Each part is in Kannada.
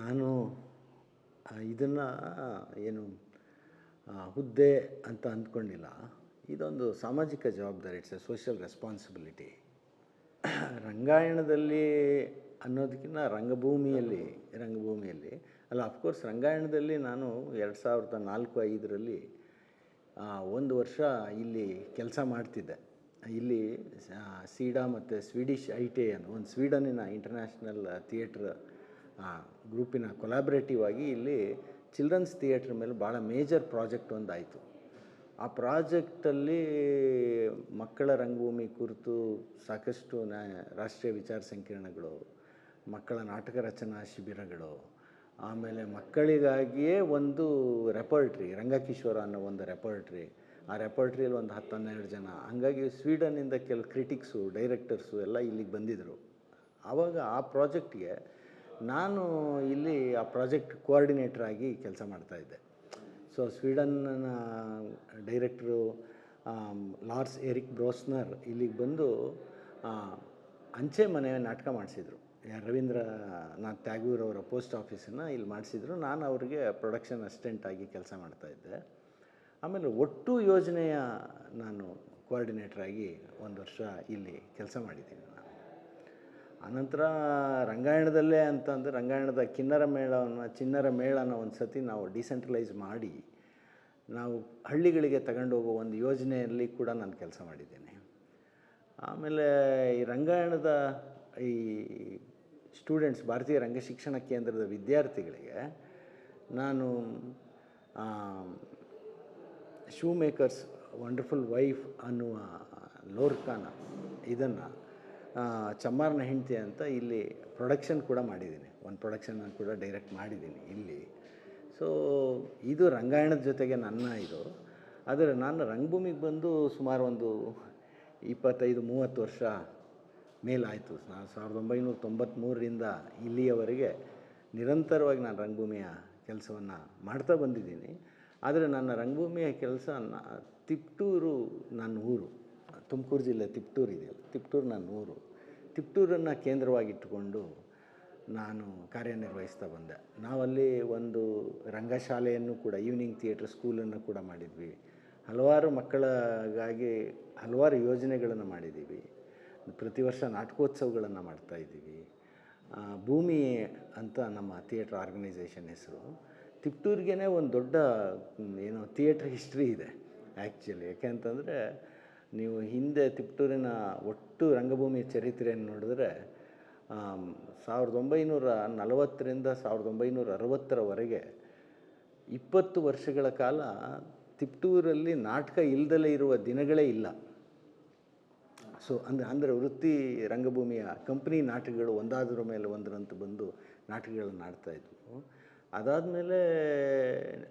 ನಾನು ಇದನ್ನು, ಏನು ಹುದ್ದೆ ಅಂತ ಅಂದ್ಕೊಂಡಿಲ್ಲ. ಇದೊಂದು ಸಾಮಾಜಿಕ ಜವಾಬ್ದಾರಿ ಇಟ್ಸ್ ಎ ಸೋಷಿಯಲ್ ರೆಸ್ಪಾನ್ಸಿಬಿಲಿಟಿ ರಂಗಾಯಣದಲ್ಲಿ ಅನ್ನೋದಕ್ಕಿಂತ ರಂಗಭೂಮಿಯಲ್ಲಿ ರಂಗಭೂಮಿಯಲ್ಲಿ, ಅಲ್ಲ ಅಫ್ಕೋರ್ಸ್ ರಂಗಾಯಣದಲ್ಲಿ ನಾನು ಎರಡು ಸಾವಿರದ ನಾಲ್ಕು, ಐದರಲ್ಲಿ ಒಂದು ವರ್ಷ ಇಲ್ಲಿ ಕೆಲಸ ಮಾಡ್ತಿದ್ದೆ. ಇಲ್ಲಿ ಸೀಡಾ ಮತ್ತು ಸ್ವೀಡಿಷ್ ಐ ಟಿ ಒಂದು ಸ್ವೀಡನ್ನಿನ ಇಂಟರ್ನ್ಯಾಷನಲ್ ಥಿಯೇಟ್ರ್ ಗ್ರೂಪಿನ ಕೊಲಾಬ್ರೇಟಿವ್ ಆಗಿ ಇಲ್ಲಿ ಚಿಲ್ಡ್ರನ್ಸ್ ಥಿಯೇಟ್ರ್ ಮೇಲೆ ಭಾಳ ಮೇಜರ್ ಪ್ರಾಜೆಕ್ಟ್ ಒಂದಾಯಿತು. ಆ ಪ್ರಾಜೆಕ್ಟಲ್ಲಿ ಮಕ್ಕಳ ರಂಗಭೂಮಿ ಕುರಿತು ಸಾಕಷ್ಟು ನ ರಾಷ್ಟ್ರೀಯ ವಿಚಾರ ಸಂಕಿರಣಗಳು, ಮಕ್ಕಳ ನಾಟಕ ರಚನಾ ಶಿಬಿರಗಳು, ಆಮೇಲೆ ಮಕ್ಕಳಿಗಾಗಿಯೇ ಒಂದು ರೆಪರ್ಟ್ರಿ ರಂಗಕಿಶೋರ ಅನ್ನೋ ಒಂದು ರೆಪರ್ಟ್ರಿ ಆ ರೆಪರ್ಟ್ರಿಯಲ್ಲಿ ಒಂದು ಹತ್ತು ಹನ್ನೆರಡು ಜನ. ಹಂಗಾಗಿ ಸ್ವೀಡನ್ನಿಂದ ಕೆಲವು ಕ್ರಿಟಿಕ್ಸು ಡೈರೆಕ್ಟರ್ಸು ಎಲ್ಲ ಇಲ್ಲಿಗೆ ಬಂದಿದ್ದರು ಆವಾಗ ಆ ಪ್ರಾಜೆಕ್ಟ್ಗೆ ನಾನು ಇಲ್ಲಿ ಆ ಪ್ರಾಜೆಕ್ಟ್ ಕೋಆರ್ಡಿನೇಟರ್ ಆಗಿ ಕೆಲಸ ಮಾಡ್ತಾಯಿದ್ದೆ ಸೊ ಸ್ವೀಡನ್ನ ಡೈರೆಕ್ಟ್ರು ಲಾರ್ಸ್ ಎರಿಕ್ ಬ್ರೋಸ್ನರ್ ಇಲ್ಲಿಗೆ ಬಂದು ಅಂಚೆ ಮನೆ ನಾಟಕ ಮಾಡಿಸಿದರು. ರವೀಂದ್ರ ನಾಥ್ ಟ್ಯಾಗೂರ್ ಅವರ ಪೋಸ್ಟ್ ಆಫೀಸನ್ನು ಇಲ್ಲಿ ಮಾಡಿಸಿದ್ರು. ನಾನು ಅವರಿಗೆ ಪ್ರೊಡಕ್ಷನ್ ಅಸಿಸ್ಟೆಂಟ್ ಆಗಿ ಕೆಲಸ ಮಾಡ್ತಾಯಿದ್ದೆ ಆಮೇಲೆ ಒಟ್ಟು ಯೋಜನೆಯ ನಾನು ಕೋಆರ್ಡಿನೇಟರ್ ಆಗಿ ಒಂದು ವರ್ಷ ಇಲ್ಲಿ ಕೆಲಸ ಮಾಡಿದ್ದೀನಿ. ಆನಂತರ ರಂಗಾಯಣದಲ್ಲೇ ಅಂತಂದರೆ ರಂಗಾಯಣದ ಕಿನ್ನರ ಮೇಳವನ್ನು ಚಿನ್ನರ ಮೇಳನ ಒಂದು ಸತಿ ನಾವು ಡಿಸೆಂಟ್ರಲೈಸ್ ಮಾಡಿ ನಾವು ಹಳ್ಳಿಗಳಿಗೆ ತಗೊಂಡು ಹೋಗೋ ಒಂದು ಯೋಜನೆಯಲ್ಲಿ ಕೂಡ ನಾನು ಕೆಲಸ ಮಾಡಿದ್ದೇನೆ. ಆಮೇಲೆ ಈ ರಂಗಾಯಣದ ಈ ಸ್ಟೂಡೆಂಟ್ಸ್, ಭಾರತೀಯ ರಂಗ ಶಿಕ್ಷಣ ಕೇಂದ್ರದ ವಿದ್ಯಾರ್ಥಿಗಳಿಗೆ ನಾನು ಶೂ ಮೇಕರ್ಸ್ ವಂಡರ್ಫುಲ್ ವೈಫ್ ಅನ್ನುವ ಲೋರ್ಕಾನ ಇದನ್ನು ಚಮ್ಮಾರನ ಹೆಂಡತಿ ಅಂತ ಇಲ್ಲಿ ಪ್ರೊಡಕ್ಷನ್ ಕೂಡ ಮಾಡಿದ್ದೀನಿ. ಒಂದು ಪ್ರೊಡಕ್ಷನ್ ನಾನು ಕೂಡ ಡೈರೆಕ್ಟ್ ಮಾಡಿದ್ದೀನಿ ಇಲ್ಲಿ. ಸೊ ಇದು ರಂಗಾಯಣದ ಜೊತೆಗೆ ನನ್ನ ಇದು. ಆದರೆ ನಾನು ರಂಗಭೂಮಿಗೆ ಬಂದು ಸುಮಾರು ಒಂದು ಇಪ್ಪತ್ತೈದು, ಮೂವತ್ತು ವರ್ಷ ಮೇಲಾಯಿತು. ನಾನು ಸಾವಿರದ ಒಂಬೈನೂರ ತೊಂಬತ್ತ್ಮೂರರಿಂದ ಇಲ್ಲಿಯವರೆಗೆ ನಿರಂತರವಾಗಿ ನಾನು ರಂಗಭೂಮಿಯ ಕೆಲಸವನ್ನು ಮಾಡ್ತಾ ಬಂದಿದ್ದೀನಿ. ಆದರೆ ನನ್ನ ರಂಗಭೂಮಿಯ ಕೆಲಸ ತಿಪ್ಟೂರು ನನ್ನ ಊರು. ತುಮಕೂರು ಜಿಲ್ಲೆ ತಿಪ್ಟೂರು ಇದೆಯಲ್ಲ ತಿಪ್ಟೂರು ನನ್ನ ಊರು ತಿಪ್ಟೂರನ್ನು ಕೇಂದ್ರವಾಗಿಟ್ಟುಕೊಂಡು ನಾನು ಕಾರ್ಯನಿರ್ವಹಿಸ್ತಾ ಬಂದೆ. ನಾವಲ್ಲಿ ಒಂದು ರಂಗಶಾಲೆಯನ್ನು ಕೂಡ ಈವ್ನಿಂಗ್ ಥಿಯೇಟ್ರ್ ಸ್ಕೂಲನ್ನು ಕೂಡ ಮಾಡಿದ್ವಿ. ಹಲವಾರು ಮಕ್ಕಳಿಗಾಗಿ ಹಲವಾರು ಯೋಜನೆಗಳನ್ನು ಮಾಡಿದ್ದೀವಿ. ಪ್ರತಿ ವರ್ಷ ನಾಟಕೋತ್ಸವಗಳನ್ನು ಮಾಡ್ತಾಯಿದ್ದೀವಿ ಭೂಮಿ ಅಂತ ನಮ್ಮ ಥಿಯೇಟ್ರ್ ಆರ್ಗನೈಸೇಷನ್ ಹೆಸರು. ತಿಪ್ಟೂರಿಗೇ ಒಂದು ದೊಡ್ಡ, ಏನು ಥಿಯೇಟ್ರ್ ಹಿಸ್ಟ್ರಿ ಇದೆ ಆ್ಯಕ್ಚುಲಿ ಯಾಕೆಂತಂದರೆ ನೀವು ಹಿಂದೆ ತಿಪ್ಟೂರಿನ ಒಟ್ಟು ರಂಗಭೂಮಿ ಚರಿತ್ರೆಯನ್ನು ನೋಡಿದ್ರೆ ಸಾವಿರದ ಒಂಬೈನೂರ ನಲವತ್ತರಿಂದ ಸಾವಿರದ ಒಂಬೈನೂರ ಅರವತ್ತರವರೆಗೆ ಇಪ್ಪತ್ತು ವರ್ಷಗಳ ಕಾಲ ತಿಪ್ಟೂರಲ್ಲಿ ನಾಟಕ ಇಲ್ಲದಲೇ ಇರುವ ದಿನಗಳೇ ಇಲ್ಲ. ಸೊ ಅಂದರೆ ಅಂದರೆ ವೃತ್ತಿ ರಂಗಭೂಮಿಯ ಕಂಪ್ನಿ ನಾಟಕಗಳು ಒಂದಾದ್ರ ಮೇಲೆ ಒಂದರಂತೆ ಬಂದು ನಾಟಕಗಳನ್ನು ಆಡ್ತಾಯಿದ್ವು ಅದಾದಮೇಲೆ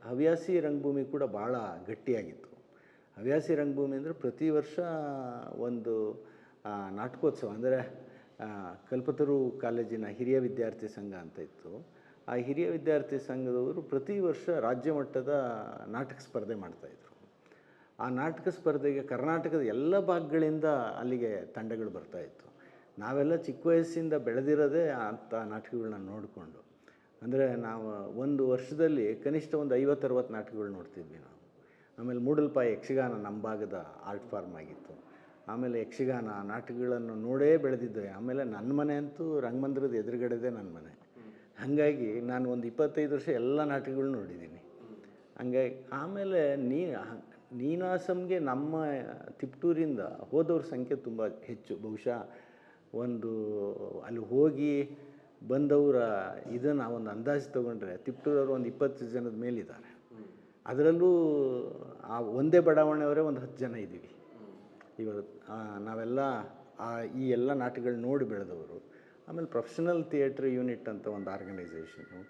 ಹವ್ಯಾಸಿ ರಂಗಭೂಮಿ ಕೂಡ ಭಾಳ ಗಟ್ಟಿಯಾಗಿತ್ತು. ಹವ್ಯಾಸಿ ರಂಗಭೂಮಿ ಅಂದರೆ ಪ್ರತಿ ವರ್ಷ ಒಂದು ನಾಟಕೋತ್ಸವ. ಅಂದರೆ ಕಲ್ಪತರು ಕಾಲೇಜಿನ ಹಿರಿಯ ವಿದ್ಯಾರ್ಥಿ ಸಂಘ ಅಂತ ಇತ್ತು. ಆ ಹಿರಿಯ ವಿದ್ಯಾರ್ಥಿ ಸಂಘದವರು ಪ್ರತಿ ವರ್ಷ ರಾಜ್ಯ ಮಟ್ಟದ ನಾಟಕ ಸ್ಪರ್ಧೆ ಮಾಡ್ತಾಯಿದ್ರು ಆ ನಾಟಕ ಸ್ಪರ್ಧೆಗೆ ಕರ್ನಾಟಕದ ಎಲ್ಲ ಭಾಗಗಳಿಂದ ಅಲ್ಲಿಗೆ ತಂಡಗಳು ಬರ್ತಾಯಿತ್ತು ನಾವೆಲ್ಲ ಚಿಕ್ಕ ವಯಸ್ಸಿಂದ ಬೆಳೆದಿರೋದೇ ಅಂಥ ನಾಟಕಗಳನ್ನ ನೋಡಿಕೊಂಡು. ಅಂದರೆ ನಾವು ಒಂದು ವರ್ಷದಲ್ಲಿ ಕನಿಷ್ಠ ಒಂದು ಐವತ್ತರವತ್ತು ನಾಟಕಗಳು ನೋಡ್ತಿದ್ವಿ ನಾವು. ಆಮೇಲೆ ಮೂಡಲ್ಪಾಯಿ ಯಕ್ಷಗಾನ ನಮ್ಮ ಭಾಗದ ಆರ್ಟ್ ಫಾರ್ಮ್ ಆಗಿತ್ತು. ಆಮೇಲೆ ಯಕ್ಷಗಾನ ನಾಟಕಗಳನ್ನು ನೋಡೇ ಬೆಳೆದಿದ್ದೆ. ಆಮೇಲೆ ನನ್ನ ಮನೆ ಅಂತೂ ರಂಗಮಂದಿರದ ಎದುರುಗಡೆದೆ ನನ್ನ ಮನೆ. ಹಾಗಾಗಿ ನಾನು ಒಂದು ಇಪ್ಪತ್ತೈದು ವರ್ಷ ಎಲ್ಲ ನಾಟಕಗಳು ನೋಡಿದ್ದೀನಿ ಹಂಗಾಗಿ ಆಮೇಲೆ ನೀ ನೀನಾಸಮ್ಗೆ ನಮ್ಮ ತಿಪ್ಟೂರಿಂದ ಹೋದವ್ರ ಸಂಖ್ಯೆ ತುಂಬ ಹೆಚ್ಚು. ಬಹುಶಃ ಒಂದು ಅಲ್ಲಿ ಹೋಗಿ ಬಂದವರ ಇದನ್ನು ಒಂದು ಅಂದಾಜು ತೊಗೊಂಡ್ರೆ ತಿಪ್ಟೂರವರು ಒಂದು ಇಪ್ಪತ್ತು ಜನದ ಮೇಲಿದ್ದಾರೆ. ಅದರಲ್ಲೂ ಆ ಒಂದೇ ಬಡಾವಣೆಯವರೇ ಒಂದು ಹತ್ತು ಜನ ಇದ್ದೀವಿ. ಇವತ್ತು ನಾವೆಲ್ಲ, ಆ, ಈ ಎಲ್ಲ ನಾಟಕಗಳು ನೋಡಿ ಬೆಳೆದವರು. ಆಮೇಲೆ ಪ್ರೊಫೆಷನಲ್ ಥಿಯೇಟ್ರ್ ಯೂನಿಟ್ ಅಂತ ಒಂದು ಆರ್ಗನೈಸೇಷನು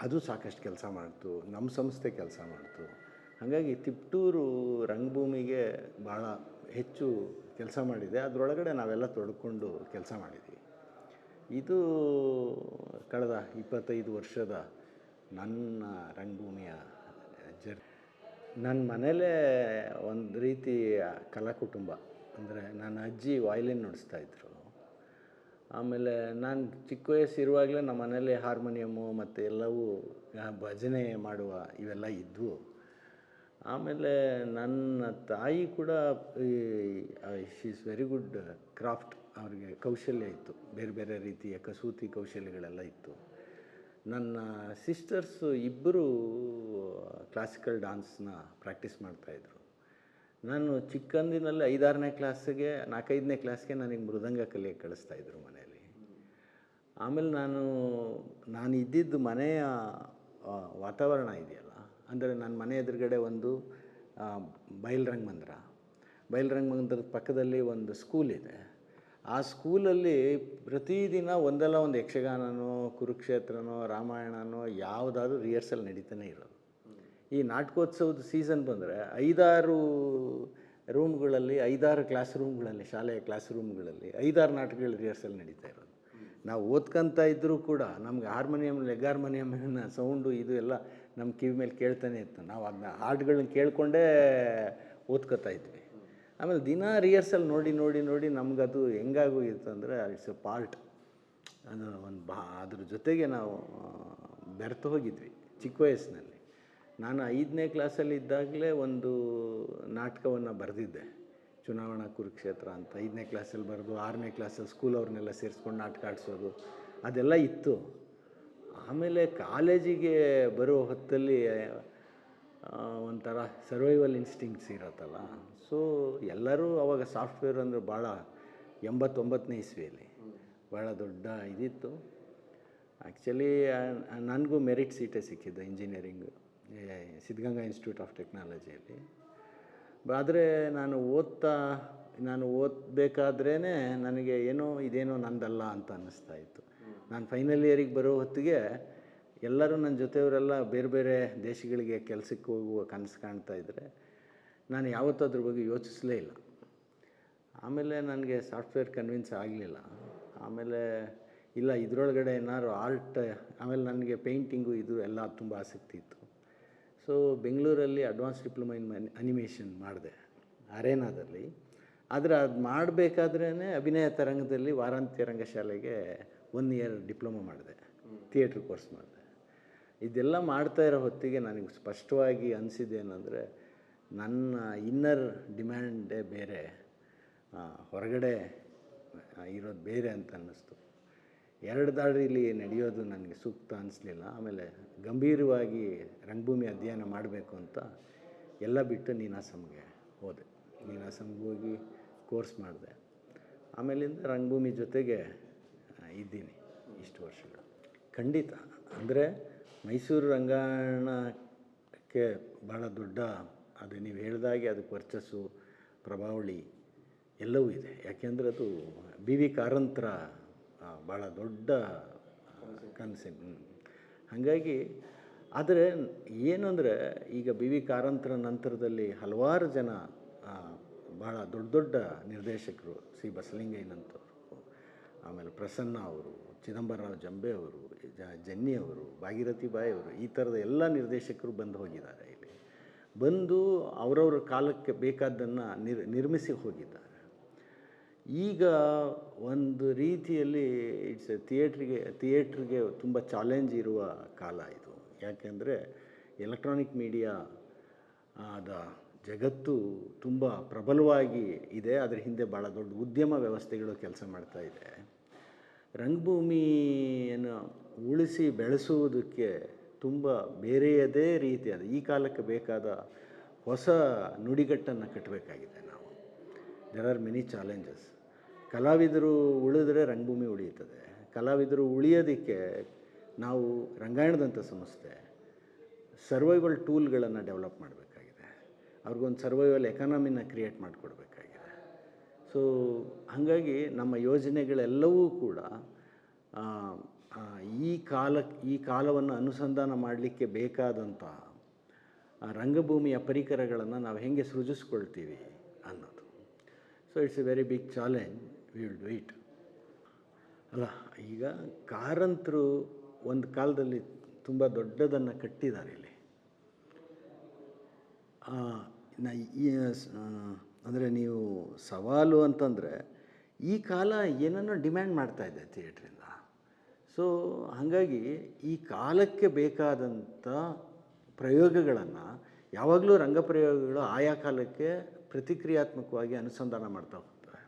ಅದು ಸಾಕಷ್ಟು ಕೆಲಸ ಮಾಡ್ತು. ನಮ್ಮ ಸಂಸ್ಥೆ ಕೆಲಸ ಮಾಡ್ತು. ಹಾಗಾಗಿ ತಿಪ್ಟೂರು ರಂಗಭೂಮಿಗೆ ಭಾಳ ಹೆಚ್ಚು ಕೆಲಸ ಮಾಡಿದೆ. ಅದರೊಳಗಡೆ ನಾವೆಲ್ಲ ತೊಡ್ಕೊಂಡು ಕೆಲಸ ಮಾಡಿದ್ವಿ. ಇದು, ಕಳೆದ ಇಪ್ಪತ್ತೈದು ವರ್ಷದ ನನ್ನ ರಂಗಭೂಮಿಯ ಜರ್ ನನ್ನ ಮನೇಲೇ ಒಂದು ರೀತಿ ಕಲಾ ಕುಟುಂಬ. ಅಂದರೆ ನನ್ನ ಅಜ್ಜಿ ವಾಯ್ಲಿನ್ ನುಡಿಸ್ತಾ ಇದ್ರು. ಆಮೇಲೆ ನಾನು ಚಿಕ್ಕ ವಯಸ್ಸಿರುವಾಗಲೇ ನಮ್ಮ ಮನೇಲಿ ಹಾರ್ಮೋನಿಯಮ್ಮು ಮತ್ತು ಎಲ್ಲವೂ ಭಜನೆ ಮಾಡುವ ಇವೆಲ್ಲ ಇದ್ವು. ಆಮೇಲೆ ನನ್ನ ತಾಯಿ ಕೂಡ she is very good craft ಅವ್ರಿಗೆ ಕೌಶಲ್ಯ ಇತ್ತು. ಬೇರೆ ಬೇರೆ ರೀತಿಯ ಕಸೂತಿ ಕೌಶಲ್ಯಗಳೆಲ್ಲ ಇತ್ತು. ನನ್ನ ಸಿಸ್ಟರ್ಸು ಇಬ್ಬರು ಕ್ಲಾಸಿಕಲ್ ಡಾನ್ಸ್ನ ಪ್ರಾಕ್ಟೀಸ್ ಮಾಡ್ತಾಯಿದ್ರು ನಾನು ಚಿಕ್ಕಂದಿನಲ್ಲಿ ಐದಾರನೇ ಕ್ಲಾಸಿಗೆ ನಾಲ್ಕೈದನೇ ಕ್ಲಾಸ್ಗೆ ನನಗೆ ಮೃದಂಗ ಕಲಿಯಕ್ಕೆ ಕಳಿಸ್ತಾಯಿದ್ರು ಮನೆಯಲ್ಲಿ. ಆಮೇಲೆ ನಾನು ನಾನು ಇದ್ದಿದ್ದು ಮನೆಯ ವಾತಾವರಣ ಇದೆಯಲ್ಲ ಅಂದರೆ ನನ್ನ ಮನೆ ಎದುರುಗಡೆ ಒಂದು ಆ, ಬಯಲುರಂಗಮಂದಿರ ಬಯಲುರಂಗಮಂದಿರದ ಪಕ್ಕದಲ್ಲಿ ಒಂದು ಸ್ಕೂಲ್ ಇದೆ. ಆ ಸ್ಕೂಲಲ್ಲಿ ಪ್ರತಿದಿನ ಒಂದಲ್ಲ ಒಂದು ಯಕ್ಷಗಾನನೋ, ಕುರುಕ್ಷೇತ್ರನೋ, ರಾಮಾಯಣನೋ ಯಾವುದಾದ್ರೂ ರಿಹರ್ಸಲ್ ನಡೀತಾನೆ ಇರೋದು. ಈ ನಾಟಕೋತ್ಸವದ ಸೀಸನ್ ಬಂದರೆ ಐದಾರು ರೂಮ್ಗಳಲ್ಲಿ ಐದಾರು ಕ್ಲಾಸ್ ರೂಮ್ಗಳಲ್ಲಿ ಶಾಲೆಯ ಕ್ಲಾಸ್ ರೂಮ್ಗಳಲ್ಲಿ ಐದಾರು ನಾಟಕಗಳ ರಿಹರ್ಸಲ್ ನಡೀತಾ ಇರೋದು. ನಾವು ಓದ್ಕೊಂತ ಇದ್ದರೂ ಕೂಡ ನಮ್ಗೆ ಹಾರ್ಮೋನಿಯಂ ಲೆಗ್ ಹಾರ್ಮೋನಿಯಂನ ಸೌಂಡು ಇದು ಎಲ್ಲ ನಮ್ಮ ಕಿವಿ ಮೇಲೆ ಕೇಳ್ತಾನೆ ಇತ್ತು. ನಾವು ಅದನ್ನ ಹಾಡುಗಳನ್ನ ಕೇಳಿಕೊಂಡೇ ಓದ್ಕೋತಾ ಇದ್ವಿ. ಆಮೇಲೆ ದಿನ ರಿಹರ್ಸಲ್ ನೋಡಿ ನೋಡಿ ನೋಡಿ ನಮಗದು ಹೆಂಗಾಗೋಗಿತ್ತು ಅಂದರೆ ಇಟ್ಸ್ ಎ ಪಾರ್ಟ್ ಅದು ಒಂದು ಬಾ, ಅದ್ರ ಜೊತೆಗೆ ನಾವು ಬೆರೆತು ಹೋಗಿದ್ವಿ ಚಿಕ್ಕ ವಯಸ್ಸಿನಲ್ಲಿ. ನಾನು ಐದನೇ ಕ್ಲಾಸಲ್ಲಿ ಇದ್ದಾಗಲೇ ಒಂದು ನಾಟಕವನ್ನು ಬರೆದಿದ್ದೆ. ಚುನಾವಣಾ ಕುರುಕ್ಷೇತ್ರ ಅಂತ. ಐದನೇ ಕ್ಲಾಸಲ್ಲಿ ಬರೆದು ಆರನೇ ಕ್ಲಾಸಲ್ಲಿ ಸ್ಕೂಲ್ ಅವ್ರನ್ನೆಲ್ಲ ಸೇರಿಸ್ಕೊಂಡು ನಾಟಕ ಆಡಿಸೋದು, ಅದೆಲ್ಲ ಇತ್ತು. ಆಮೇಲೆ ಕಾಲೇಜಿಗೆ ಬರೋ ಹೊತ್ತಲ್ಲಿ ಒಂಥರ ಸರ್ವೈವಲ್ ಇನ್ಸ್ಟಿಂಕ್ಟ್ಸ್ ಇರತ್ತಲ್ಲ. ಸೊ ಎಲ್ಲರೂ ಅವಾಗ ಸಾಫ್ಟ್ವೇರ್ ಅಂದರೆ ಭಾಳ ಎಂಬತ್ತೊಂಬತ್ತನೇ ಇಸ್ವಿಯಲ್ಲಿ. ಭಾಳ ದೊಡ್ಡ ಇದಿತ್ತು. ಆ್ಯಕ್ಚುಲಿ ನನಗೂ ಮೆರಿಟ್ ಸೀಟೇ ಸಿಕ್ಕಿದ್ದು ಇಂಜಿನಿಯರಿಂಗು ಸಿದ್ಧಗಂಗಾ ಇನ್ಸ್ಟಿಟ್ಯೂಟ್ ಆಫ್ ಟೆಕ್ನಾಲಜಿಯಲ್ಲಿ ಆದರೆ ನಾನು ಓದ್ತಾ, ನಾನು ಓದಬೇಕಾದ್ರೇ ನನಗೆ ಏನೋ ಇದೇನೋ ನಂದಲ್ಲ ಅಂತ ಅನ್ನಿಸ್ತಾ ಇತ್ತು. ನಾನು ಫೈನಲ್ ಇಯರಿಗೆ ಬರೋ ಹೊತ್ತಿಗೆ ಎಲ್ಲರೂ ನನ್ನ ಜೊತೆಯವರೆಲ್ಲ ಬೇರೆ ಬೇರೆ ದೇಶಗಳಿಗೆ ಕೆಲಸಕ್ಕೆ ಹೋಗುವ ಕನಸು ಕಾಣ್ತಾ ಇದ್ದರೆ ನಾನು ಯಾವತ್ತೂ ಅದ್ರ ಬಗ್ಗೆ ಯೋಚಿಸಲೇ ಇಲ್ಲ. ಆಮೇಲೆ ನನಗೆ ಸಾಫ್ಟ್ವೇರ್ ಕನ್ವಿನ್ಸ್ ಆಗಲಿಲ್ಲ. ಆಮೇಲೆ ಇಲ್ಲ, ಇದರೊಳಗಡೆ ಏನಾದ್ರು ಆರ್ಟ್, ಆಮೇಲೆ ನನಗೆ ಪೇಂಟಿಂಗು ಇದು ಎಲ್ಲ ತುಂಬ ಆಸಕ್ತಿ ಇತ್ತು. ಸೊ, ಬೆಂಗಳೂರಲ್ಲಿ ಅಡ್ವಾನ್ಸ್ ಡಿಪ್ಲೊಮಾ ಇನ್ ಅನಿಮೇಷನ್ ಮಾಡಿದೆ, ಅರೇನಾದಲ್ಲಿ. ಆದರೆ ಅದು ಮಾಡಬೇಕಾದ್ರೇ ಅಭಿನಯ ತರಂಗದಲ್ಲಿ ವಾರಾಂತ್ಯ ರಂಗಶಾಲೆಗೆ ಒನ್ ಇಯರ್ ಡಿಪ್ಲೊಮಾ ಮಾಡಿದೆ ಥಿಯೇಟ್ರ್ ಕೋರ್ಸ್ ಮಾಡಿದೆ. ಇದೆಲ್ಲ ಮಾಡ್ತಾ ಇರೋ ಹೊತ್ತಿಗೆ ನನಗೆ ಸ್ಪಷ್ಟವಾಗಿ ಅನಿಸಿದ್ದೇನೆಂದರೆ ನನ್ನ ಇನ್ನರ್ ಡಿಮ್ಯಾಂಡೇ ಬೇರೆ ಹೊರಗಡೆ ಇರೋದು ಬೇರೆ ಅಂತ ಅನ್ನಿಸ್ತು. ಎರಡು ದಾರಿಲಿ ನಡೆಯೋದು ನನಗೆ ಸೂಕ್ತ ಅನಿಸ್ಲಿಲ್ಲ. ಆಮೇಲೆ ಗಂಭೀರವಾಗಿ ರಂಗಭೂಮಿ ಅಧ್ಯಯನ ಮಾಡಬೇಕು ಅಂತ ಎಲ್ಲ ಬಿಟ್ಟು ನೀನಾಸಮ್ಗೆ ಹೋದೆ. ನೀನಾಸಮ್ಗೆ ಹೋಗಿ ಕೋರ್ಸ್ ಮಾಡಿದೆ. ಆಮೇಲಿಂದ ರಂಗಭೂಮಿ ಜೊತೆಗೆ ಇದ್ದೀನಿ ಇಷ್ಟು ವರ್ಷಗಳು. ಖಂಡಿತ. ಅಂದರೆ ಮೈಸೂರು ರಂಗಾಯಣಕ್ಕೆ ಭಾಳ ದೊಡ್ಡ ಅದು ನೀವು ಹೇಳ್ದಾಗೆ ಅದಕ್ಕೆ ವರ್ಚಸ್ಸು, ಪ್ರಭಾವಳಿ ಎಲ್ಲವೂ ಇದೆ. ಯಾಕೆಂದರೆ ಅದು ಬಿ ವಿ ಕಾರಂತರ ಭಾಳ ದೊಡ್ಡ ಕನಸಿನ ಹಾಗಾಗಿ ಆದರೆ ಏನಂದರೆ ಈಗ ಬಿ ವಿ ಕಾರಂತರ ನಂತರದಲ್ಲಿ ಹಲವಾರು ಜನ ಭಾಳ ದೊಡ್ಡ ದೊಡ್ಡ ನಿರ್ದೇಶಕರು ಸಿ ಬಸಲಿಂಗಯ್ಯನಂತವರು, ಆಮೇಲೆ ಪ್ರಸನ್ನ ಅವರು, ಚಿದಂಬರರಾವ್ ಜಂಬೆ ಅವರು ಜನ್ನಿ ಅವರು, ಭಾಗೀರಥಿ ಬಾಯಿ ಅವರು ಈ ಥರದ ಎಲ್ಲ ನಿರ್ದೇಶಕರು ಬಂದು ಹೋಗಿದ್ದಾರೆ. ಬಂದು ಅವರವ್ರ ಕಾಲಕ್ಕೆ ಬೇಕಾದ್ದನ್ನು ನಿರ್, ನಿರ್ಮಿಸಿ ಹೋಗಿದ್ದಾರೆ. ಈಗ ಒಂದು ರೀತಿಯಲ್ಲಿ ಇಟ್ಸ್ ಥಿಯೇಟ್ರಿಗೆ ಥಿಯೇಟ್ರಿಗೆ ತುಂಬ ಚಾಲೆಂಜ್ ಇರುವ ಕಾಲ ಇದು. ಯಾಕೆಂದರೆ ಎಲೆಕ್ಟ್ರಾನಿಕ್ ಮೀಡಿಯಾ ಆದ ಜಗತ್ತು ತುಂಬ ಪ್ರಬಲವಾಗಿ ಇದೆ. ಅದರ ಹಿಂದೆ ಭಾಳ ದೊಡ್ಡ ಉದ್ಯಮ ವ್ಯವಸ್ಥೆಗಳು ಕೆಲಸ ಮಾಡ್ತಾ ಇದೆ. ರಂಗಭೂಮಿಯನ್ನು ಉಳಿಸಿ ಬೆಳೆಸುವುದಕ್ಕೆ ತುಂಬ ಬೇರೆಯದೇ ರೀತಿಯಾದ ಈ ಕಾಲಕ್ಕೆ ಬೇಕಾದ ಹೊಸ ನುಡಿಗಟ್ಟನ್ನು ಕಟ್ಟಬೇಕಾಗಿದೆ ನಾವು. ದೆರ್ ಆರ್ ಮೆನಿ ಚಾಲೆಂಜಸ್ ಕಲಾವಿದರು ಉಳಿದ್ರೆ ರಂಗಭೂಮಿ ಉಳಿಯುತ್ತದೆ. ಕಲಾವಿದರು ಉಳಿಯೋದಕ್ಕೆ ನಾವು ರಂಗಾಯಣದಂಥ ಸಂಸ್ಥೆ, ಸರ್ವೈವಲ್ ಟೂಲ್ಗಳನ್ನು ಡೆವಲಪ್ ಮಾಡಬೇಕಾಗಿದೆ. ಅವ್ರಿಗೊಂದು ಸರ್ವೈವಲ್ ಎಕಾನಮಿನ ಕ್ರಿಯೇಟ್ ಮಾಡಿಕೊಡ್ಬೇಕಾಗಿದೆ. ಸೊ ಹಾಗಾಗಿ ನಮ್ಮ ಯೋಜನೆಗಳೆಲ್ಲವೂ ಕೂಡ ಈ ಕಾಲಕ್ಕೆ ಈ ಕಾಲವನ್ನು ಅನುಸಂಧಾನ ಮಾಡಲಿಕ್ಕೆ ಬೇಕಾದಂತಹ ರಂಗಭೂಮಿಯ ಪರಿಕರಗಳನ್ನು ನಾವು ಹೇಗೆ ಸೃಜಿಸ್ಕೊಳ್ತೀವಿ ಅನ್ನೋದು. So it's a very big challenge we will do it ಅಲ್ಲ, ಈಗ ಕಾರಂತರು ಒಂದು ಕಾಲದಲ್ಲಿ ತುಂಬ ದೊಡ್ಡದನ್ನು ಕಟ್ಟಿದ್ದಾರೆ ಇಲ್ಲಿ. ಅಂದರೆ ನೀವು ಸವಾಲು ಅಂತಂದರೆ ಈ ಕಾಲ ಏನನ್ನೋ ಡಿಮ್ಯಾಂಡ್ ಮಾಡ್ತಾ ಇದೆ ಥಿಯೇಟ್ರಿಂದ ಸೊ ಹಾಗಾಗಿ ಈ ಕಾಲಕ್ಕೆ ಬೇಕಾದಂಥ ಪ್ರಯೋಗಗಳನ್ನು ಯಾವಾಗಲೂ ರಂಗಪ್ರಯೋಗಗಳು ಆಯಾ ಕಾಲಕ್ಕೆ ಪ್ರತಿಕ್ರಿಯಾತ್ಮಕವಾಗಿ ಅನುಸಂಧಾನ ಮಾಡ್ತಾ ಹೋಗ್ತವೆ.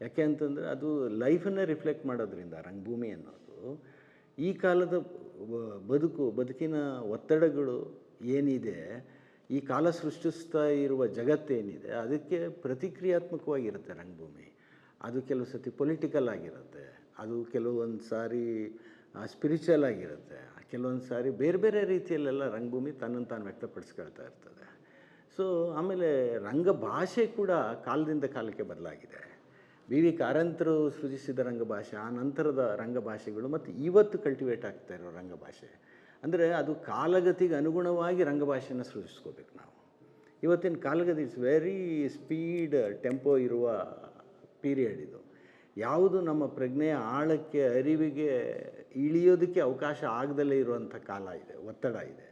ಯಾಕೆ ಅಂತಂದರೆ ಅದು ಲೈಫನ್ನೇ ರಿಫ್ಲೆಕ್ಟ್ ಮಾಡೋದ್ರಿಂದ, ರಂಗಭೂಮಿ ಅನ್ನೋದು, ಈ ಕಾಲದ ಬದುಕು, ಬದುಕಿನ ಒತ್ತಡಗಳು ಏನಿದೆ, ಈ ಕಾಲ ಸೃಷ್ಟಿಸ್ತಾ ಇರುವ ಜಗತ್ತೇನಿದೆ, ಅದಕ್ಕೆ ಪ್ರತಿಕ್ರಿಯಾತ್ಮಕವಾಗಿರುತ್ತೆ ರಂಗಭೂಮಿ. ಅದು ಕೆಲವು ಸತಿ ಪೊಲಿಟಿಕಲ್ ಆಗಿರುತ್ತೆ. ಅದು ಕೆಲವೊಂದು ಸಾರಿ ಸ್ಪಿರಿಚುವಲ್ ಆಗಿರುತ್ತೆ. ಕೆಲವೊಂದು ಸಾರಿ ಬೇರೆ ಬೇರೆ ರೀತಿಯಲ್ಲೆಲ್ಲ ರಂಗಭೂಮಿ ತನ್ನನ್ನು ತಾನು ವ್ಯಕ್ತಪಡಿಸ್ಕೊಳ್ತಾ ಇರ್ತದೆ. ಸೊ ಆಮೇಲೆ ರಂಗ ಭಾಷೆ ಕೂಡ ಕಾಲದಿಂದ ಕಾಲಕ್ಕೆ ಬದಲಾಗಿದೆ. ವಿ ವಿ ಕಾರಂತರು ಸೃಜಿಸಿದ ರಂಗಭಾಷೆ ಆ ನಂತರದ ರಂಗಭಾಷೆಗಳು ಮತ್ತು ಇವತ್ತು ಕಲ್ಟಿವೇಟ್ ಆಗ್ತಾ ಇರೋ ರಂಗಭಾಷೆ ಅಂದರೆ ಅದು ಕಾಲಗತಿಗೆ ಅನುಗುಣವಾಗಿ ರಂಗಭಾಷೆನ ಸೃಜಿಸ್ಕೋಬೇಕು ನಾವು. ಇವತ್ತಿನ ಕಾಲಗತಿ ಇಟ್ಸ್ ವೆರಿ ಸ್ಪೀಡ್ ಟೆಂಪೋ ಇರುವ ಪೀರಿಯಡ್ ಇದು. ಯಾವುದು ನಮ್ಮ ಪ್ರಜ್ಞೆಯ ಆಳಕ್ಕೆ, ಅರಿವಿಗೆ ಇಳಿಯೋದಕ್ಕೆ ಅವಕಾಶ ಆಗದಲ್ಲೇ ಇರುವಂಥ ಕಾಲ ಇದೆ, ಒತ್ತಡ ಇದೆ.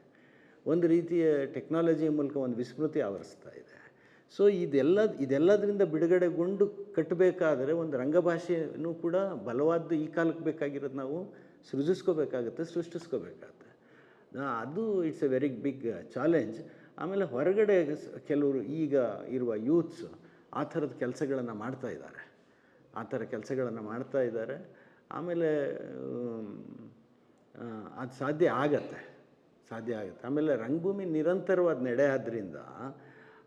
ಒಂದು ರೀತಿಯ ಟೆಕ್ನಾಲಜಿ ಮೂಲಕ ಒಂದು ವಿಸ್ಮೃತಿ ಆವರಿಸ್ತಾ ಇದೆ. ಸೊ ಇದೆಲ್ಲ, ಇದೆಲ್ಲದರಿಂದ ಬಿಡುಗಡೆಗೊಂಡು ಕಟ್ಟಬೇಕಾದರೆ ಒಂದು ರಂಗಭಾಷೆಯೂ ಕೂಡ ಬಲವಾದ್ದು ಈ ಕಾಲಕ್ಕೆ ಬೇಕಾಗಿರೋದು ನಾವು ಸೃಜಿಸ್ಕೋಬೇಕಾಗತ್ತೆ, ಸೃಷ್ಟಿಸ್ಕೋಬೇಕಾಗತ್ತೆ. ಅದು it's a very big challenge ಆಮೇಲೆ ಹೊರಗಡೆ ಕೆಲವರು ಈಗ ಇರುವ ಯೂತ್ಸ್ ಆ ಥರದ ಕೆಲಸಗಳನ್ನು ಮಾಡ್ತಾ ಇದ್ದಾರೆ. ಆ ಥರ ಕೆಲಸಗಳನ್ನು ಮಾಡ್ತಾ ಇದ್ದಾರೆ. ಆಮೇಲೆ ಅದು ಸಾಧ್ಯ ಆಗತ್ತೆ, ಸಾಧ್ಯ ಆಗುತ್ತೆ. ಆಮೇಲೆ ರಂಗಭೂಮಿ ನಿರಂತರವಾದ ನಡೆ ಆದ್ದರಿಂದ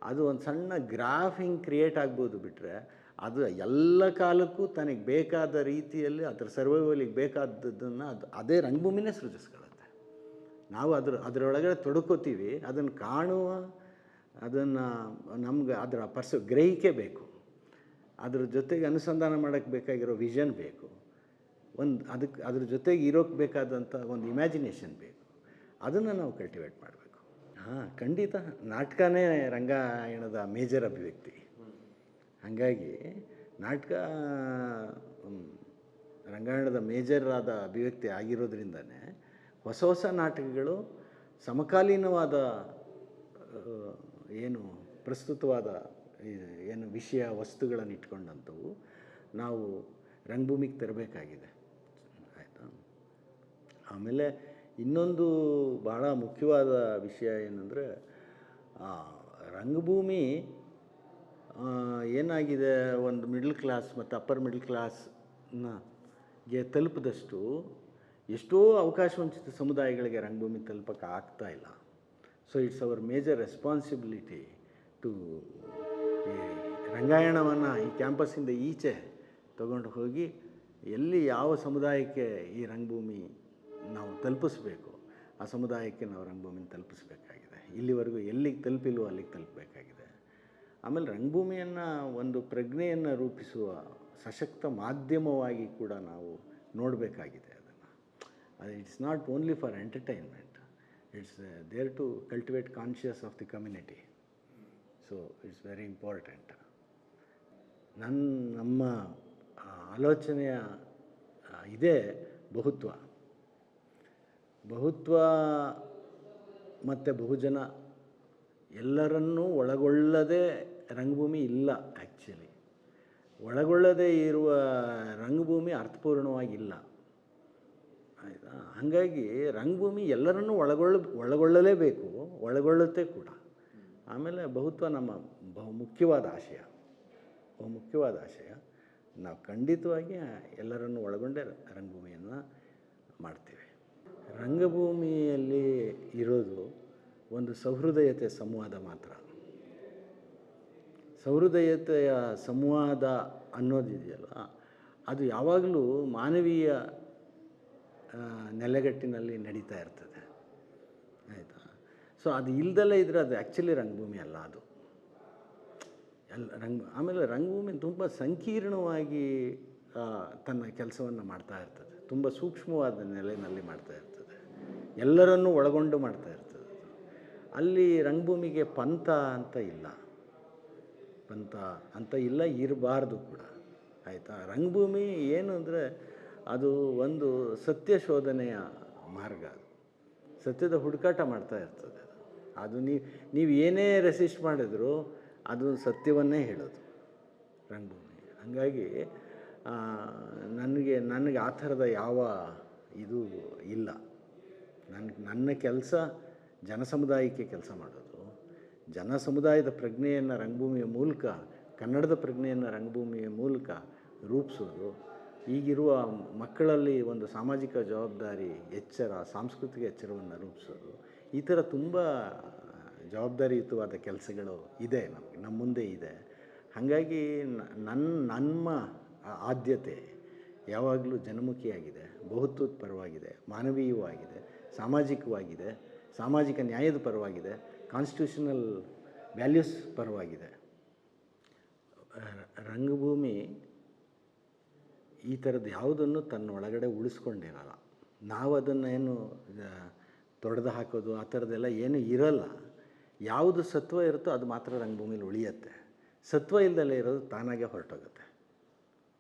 ಅದು ಒಂದು ಸಣ್ಣ ಗ್ರಾಫ್ ಹಿಂಗೆ ಕ್ರಿಯೇಟ್ ಆಗ್ಬೋದು ಬಿಟ್ಟರೆ ಅದು ಎಲ್ಲ ಕಾಲಕ್ಕೂ ತನಗೆ ಬೇಕಾದ ರೀತಿಯಲ್ಲಿ ಅದರ ಸರ್ವೈವಲಿಗೆ ಬೇಕಾದದ್ದನ್ನು ಅದು, ಅದೇ ರಂಗಭೂಮಿನೇ ಸೃಜಿಸ್ಕೊಳ್ಳುತ್ತೆ. ನಾವು ಅದ್ರ, ಅದರೊಳಗಡೆ ತೊಡ್ಕೋತೀವಿ, ಅದನ್ನು ಕಾಣುವ, ಅದನ್ನು ನಮ್ಗೆ ಅದರ ಪರ್ಸ, ಗ್ರಹಿಕೆ ಬೇಕು. ಅದ್ರ ಜೊತೆಗೆ ಅನುಸಂಧಾನ ಮಾಡೋಕ್ಕೆ ಬೇಕಾಗಿರೋ ವಿಷನ್ ಬೇಕು. ಒಂದು ಅದಕ್ಕೆ ಅದ್ರ ಜೊತೆಗೆ ಇರೋಕ್ಕೆ ಬೇಕಾದಂಥ ಒಂದು ಇಮ್ಯಾಜಿನೇಷನ್ ಬೇಕು. ಅದನ್ನು ನಾವು ಕಲ್ಟಿವೇಟ್ ಮಾಡಬೇಕು. ಹಾಂ, ಖಂಡಿತ. ನಾಟಕನೇ ರಂಗಾಯಣದ ಮೇಜರ್ ಅಭಿವ್ಯಕ್ತಿ. ಹಾಗಾಗಿ ನಾಟಕ ರಂಗಾಯಣದ ಮೇಜರ್ ಆದ ಅಭಿವ್ಯಕ್ತಿ ಆಗಿರೋದ್ರಿಂದನೇ ಹೊಸ ಹೊಸ ನಾಟಕಗಳು ಸಮಕಾಲೀನವಾದ ಏನು ಪ್ರಸ್ತುತವಾದ ಏನು ವಿಷಯ ವಸ್ತುಗಳನ್ನು ಇಟ್ಕೊಂಡಂಥವು ನಾವು ರಂಗಭೂಮಿಗೆ ತರಬೇಕಾಗಿದೆ. ಆಯಿತಾ? ಆಮೇಲೆ ಇನ್ನೊಂದು ಭಾಳ ಮುಖ್ಯವಾದ ವಿಷಯ ಏನಂದರೆ ರಂಗಭೂಮಿ ಏನಾಗಿದೆ, ಒಂದು ಮಿಡ್ಲ್ ಕ್ಲಾಸ್ ಮತ್ತು ಅಪ್ಪರ್ ಮಿಡ್ಲ್ ಕ್ಲಾಸ್ನ ಗೆ ತಲುಪಿದಷ್ಟು ಎಷ್ಟೋ ಅವಕಾಶ ವಂಚಿತ ಸಮುದಾಯಗಳಿಗೆ ರಂಗಭೂಮಿ ತಲುಪಕ್ಕೆ ಆಗ್ತಾ ಇಲ್ಲ. So it's our major responsibility to ರಂಗಾಯಣವನ್ನು ಈ ಕ್ಯಾಂಪಸ್ಸಿಂದ ಈಚೆ ತಗೊಂಡು ಹೋಗಿ ಎಲ್ಲಿ ಯಾವ ಸಮುದಾಯಕ್ಕೆ ಈ ರಂಗಭೂಮಿ ನಾವು ತಲುಪಿಸ್ಬೇಕು, ಆ ಸಮುದಾಯಕ್ಕೆ ನಾವು ರಂಗಭೂಮಿನ ತಲುಪಿಸ್ಬೇಕಾಗಿದೆ. ಇಲ್ಲಿವರೆಗೂ ಎಲ್ಲಿಗೆ ತಲುಪಿಲ್ವೋ ಅಲ್ಲಿಗೆ ತಲುಪಬೇಕಾಗಿದೆ. ಆಮೇಲೆ ರಂಗಭೂಮಿಯನ್ನು ಒಂದು ಪ್ರಜ್ಞೆಯನ್ನು ರೂಪಿಸುವ ಸಶಕ್ತ ಮಾಧ್ಯಮವಾಗಿ ಕೂಡ ನಾವು ನೋಡಬೇಕಾಗಿದೆ ಅದನ್ನು. ಅದು it's not only for entertainment, it's, there to cultivate conscious of the community. So it's very important ನನ್ನ ನಮ್ಮ ಆಲೋಚನೆಯ ಇದೇ ಬಹುತ್ವ. ಬಹುತ್ವ ಮತ್ತು ಬಹುಜನ ಎಲ್ಲರನ್ನೂ ಒಳಗೊಳ್ಳದೆ ರಂಗಭೂಮಿ ಇಲ್ಲ ಆ್ಯಕ್ಚುಲಿ ಒಳಗೊಳ್ಳದೇ ಇರುವ ರಂಗಭೂಮಿ ಅರ್ಥಪೂರ್ಣವಾಗಿಲ್ಲ. ಆಯಿತಾ? ಹಾಗಾಗಿ ರಂಗಭೂಮಿ ಎಲ್ಲರನ್ನೂ ಒಳಗೊಳ್ಳ, ಒಳಗೊಳ್ಳಲೇಬೇಕು, ಒಳಗೊಳ್ಳುತ್ತೆ ಕೂಡ. ಆಮೇಲೆ ಬಹುತ್ವ ನಮ್ಮ ಬಹು ಮುಖ್ಯವಾದ ಆಶಯ. ಬಹು ಮುಖ್ಯವಾದ ಆಶಯ. ನಾವು ಖಂಡಿತವಾಗಿ ಎಲ್ಲರನ್ನು ಒಳಗೊಂಡೆ ರಂಗಭೂಮಿಯನ್ನು ಮಾಡ್ತೀವಿ. ರಂಗಭೂಮಿಯಲ್ಲಿ ಇರೋದು ಒಂದು ಸಹೃದಯತೆ ಸಂವಾದ ಮಾತ್ರ. ಸಹೃದಯತೆಯ ಸಂವಾದ ಅನ್ನೋದಿದೆಯಲ್ಲ, ಅದು ಯಾವಾಗಲೂ ಮಾನವೀಯ ನೆಲೆಗಟ್ಟಿನಲ್ಲಿ ನಡೀತಾ ಇರ್ತದೆ. ಆಯಿತಾ? ಸೊ ಅದು ಇಲ್ದಲೇ ಇದ್ದರೆ ಅದು ಆ್ಯಕ್ಚುಲಿ ರಂಗಭೂಮಿ ಅಲ್ಲ ಅದು. ಎಲ್ಲ ರಂಗ, ಆಮೇಲೆ ರಂಗಭೂಮಿ ತುಂಬ ಸಂಕೀರ್ಣವಾಗಿ ತನ್ನ ಕೆಲಸವನ್ನು ಮಾಡ್ತಾ ಇರ್ತದೆ. ತುಂಬ ಸೂಕ್ಷ್ಮವಾದ ನೆಲೆಯಲ್ಲಿ ಮಾಡ್ತಾ ಇರ್ತದೆ. ಎಲ್ಲರನ್ನೂ ಒಳಗೊಂಡು ಮಾಡ್ತಾ ಇರ್ತದೆ. ಅಲ್ಲಿ ರಂಗಭೂಮಿಗೆ ಪಂಥ ಅಂತ ಇಲ್ಲ. ಪಂಥ ಅಂತ ಇಲ್ಲ, ಇರಬಾರ್ದು ಕೂಡ. ಆಯಿತಾ? ರಂಗಭೂಮಿ ಏನು ಅಂದರೆ ಅದು ಒಂದು ಸತ್ಯ ಶೋಧನೆಯ ಮಾರ್ಗ ಸತ್ಯದ ಹುಡುಕಾಟ ಮಾಡ್ತಾ ಇರ್ತದೆ. ಅದು ನೀವು ನೀವು ಏನೇ ರೆಸಿಸ್ಟ್ ಮಾಡಿದ್ರು ಅದು ಸತ್ಯವನ್ನೇ ಹೇಳೋದು, ರಂಗಭೂಮಿ. ಹಾಗಾಗಿ ನನಗೆ ನನಗೆ ಆ ಥರದ ಯಾವ ಇದು ಇಲ್ಲ. ನನ್ನ ನನ್ನ ಕೆಲಸ ಜನ ಸಮುದಾಯಕ್ಕೆ ಕೆಲಸ ಮಾಡೋದು. ಜನ ಸಮುದಾಯದ ಪ್ರಜ್ಞೆಯನ್ನು ರಂಗಭೂಮಿಯ ಮೂಲಕ, ಕನ್ನಡದ ಪ್ರಜ್ಞೆಯನ್ನು ರಂಗಭೂಮಿಯ ಮೂಲಕ ರೂಪಿಸೋದು. ಈಗಿರುವ ಮಕ್ಕಳಲ್ಲಿ ಒಂದು ಸಾಮಾಜಿಕ ಜವಾಬ್ದಾರಿ ಎಚ್ಚರ, ಸಾಂಸ್ಕೃತಿಕ ಎಚ್ಚರವನ್ನು ರೂಪಿಸೋದು. ಈ ಥರ ತುಂಬ ಜವಾಬ್ದಾರಿಯುತವಾದ ಕೆಲಸಗಳು ಇದೆ ನಮಗೆ, ನಮ್ಮ ಮುಂದೆ ಇದೆ. ಹಾಗಾಗಿ ನನ್ನ ನಮ್ಮ ಆದ್ಯತೆ ಯಾವಾಗಲೂ ಜನಮುಖಿಯಾಗಿದೆ ಬಹುತ್ವದ ಪರವಾಗಿದೆ, ಮಾನವೀಯವಾಗಿದೆ, ಸಾಮಾಜಿಕವಾಗಿದೆ, ಸಾಮಾಜಿಕ ನ್ಯಾಯದ ಪರವಾಗಿದೆ ಕಾನ್ಸ್ಟಿಟ್ಯೂಷನಲ್ ವ್ಯಾಲ್ಯೂಸ್ ಪರವಾಗಿದೆ. ರಂಗಭೂಮಿ ಈ ಥರದ್ದು ಯಾವುದನ್ನು ತನ್ನ ಒಳಗಡೆ ಉಳಿಸ್ಕೊಂಡಿರಲ್ಲ ನಾವು ಅದನ್ನು ಏನು ತೊಡೆದು ಹಾಕೋದು, ಆ ಥರದ್ದೆಲ್ಲ ಏನೂ ಇರಲ್ಲ. ಯಾವುದು ಸತ್ವ ಇರುತ್ತೋ ಅದು ಮಾತ್ರ ರಂಗಭೂಮಿಲಿ ಉಳಿಯುತ್ತೆ. ಸತ್ವ ಇಲ್ಲದಲ್ಲೇ ಇರೋದು ತಾನಾಗೆ ಹೊರಟೋಗುತ್ತೆ.